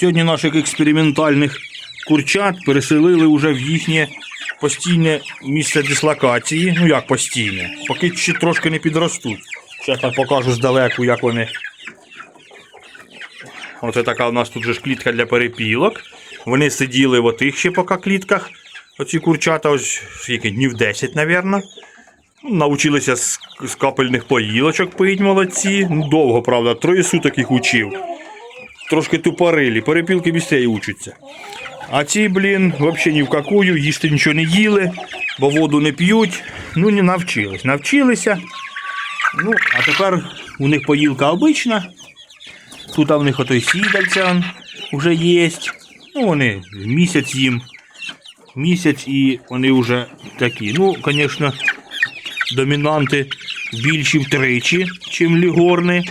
Сьогодні наших експериментальних курчат переселили вже в їхнє постійне місце дислокації. Ну як постійне, поки ще трошки не підростуть. Зараз я покажу здалеку, як вони. Оце така у нас тут же ж клітка для перепілок. Вони сиділи в отих ще поки клітках. Оці курчата, ось скільки, днів 10, мабуть. Навчилися з, з капельних поїлочок пить молодці. Ну, довго, правда, троє суток їх учив. Трошки тупорилі, перепілки бістрее учаться. А ці, блін, взагалі ні в какую, їсти нічого не їли, бо воду не п'ють. Ну, не навчились. Навчилися. Ну, а тепер у них поїлка обична. Тут у них отой сідальця вже є. Ну, вони місяць їм. Місяць і вони вже такі. Ну, звісно, домінанти більші втричі, чим лігорни.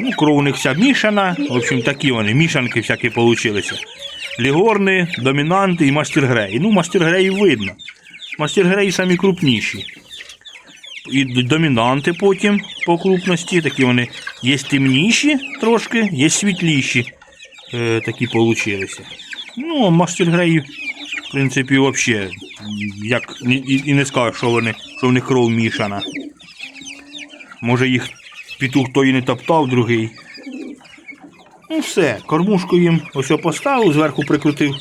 Ну, кров у них вся мішана. В общем, такі вони, мішанки всякі получилися. Лігорни, домінанти і мастер-греї. Ну, мастер-греї видно. Мастер-греї самі крупніші. І домінанти потім по крупності. Такі вони є темніші трошки, є світліші. Е, такі получилися. Ну, а мастер-греї, в принципі, взагалі, як і, і не скажеш, що вони, що в них кров мішана. Може їх петух той і не топтав, другий. Ну все, кормушку їм ось поставив, зверху прикрутив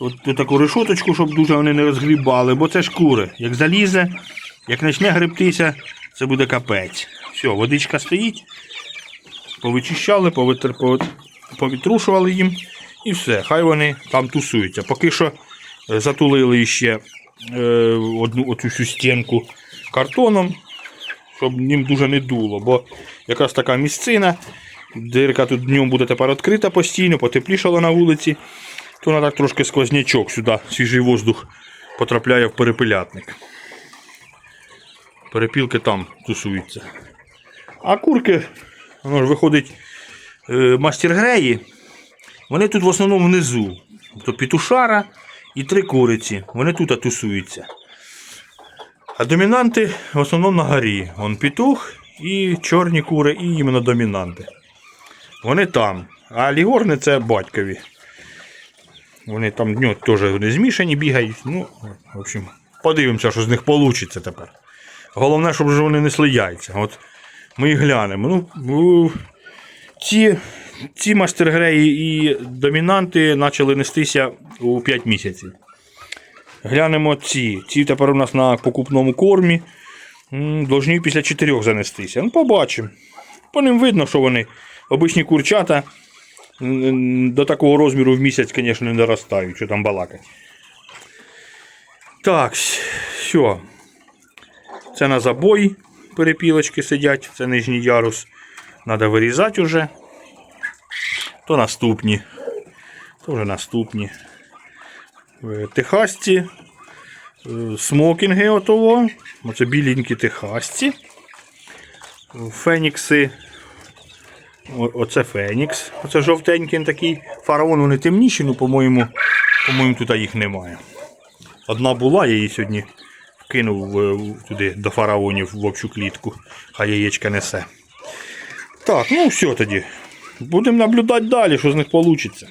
от, таку решоточку, щоб дуже вони не розгрібали, бо це ж кури. Як залізе, як почне гребтися, це буде капець. Все, водичка стоїть, повичищали, повитр, повітрушували їм і все, хай вони там тусуються. Поки що е, затулили ще е, одну оцю стінку картоном, щоб їм дуже не дуло, бо якраз така місцина, дирка тут днем буде тепер відкрита постійно, потеплішало на вулиці, то вона так трошки сквознячок сюди, свіжий воздух потрапляє в перепилятник. Перепілки там тусуються. А курки, воно ж виходить, е, мастер-греї, вони тут в основному внизу. Тобто петушара і три куриці. Вони тут тусуються. А домінанти в основному на горі. Вон петух і чорні кури, і іменно домінанти. Вони там. А лігорни це батькові. Вони там днем теж вони змішані бігають. Ну, в общем, подивимося, що з них вийде тепер. Головне, щоб вони несли яйця. От ми і глянемо. Ну, ці, ці мастергреї і домінанти почали нестися у 5 місяців. Глянемо ці. Ці тепер у нас на покупному кормі. Должні після 4 занестися. Ну, побачимо. По ним видно, що вони обичні курчата до такого розміру в місяць, звісно, не доростають, що там балакать. Так, все. Це на забой перепілочки сидять, це нижній ярус. Треба вирізати вже. То наступні. То вже наступні. Техасці. е, Смокінги отого. Оце біленькі техасці. Фенікси. Оце Фенікс. Оце жовтенький такий. Фараон вони темніші, ну, по-моєму, по-моєму, тут їх немає. Одна була, я її сьогодні вкинув е, туди до фараонів в общу клітку. Хай яєчка несе. Так, ну все тоді. Будемо наблюдати далі, що з них вийде.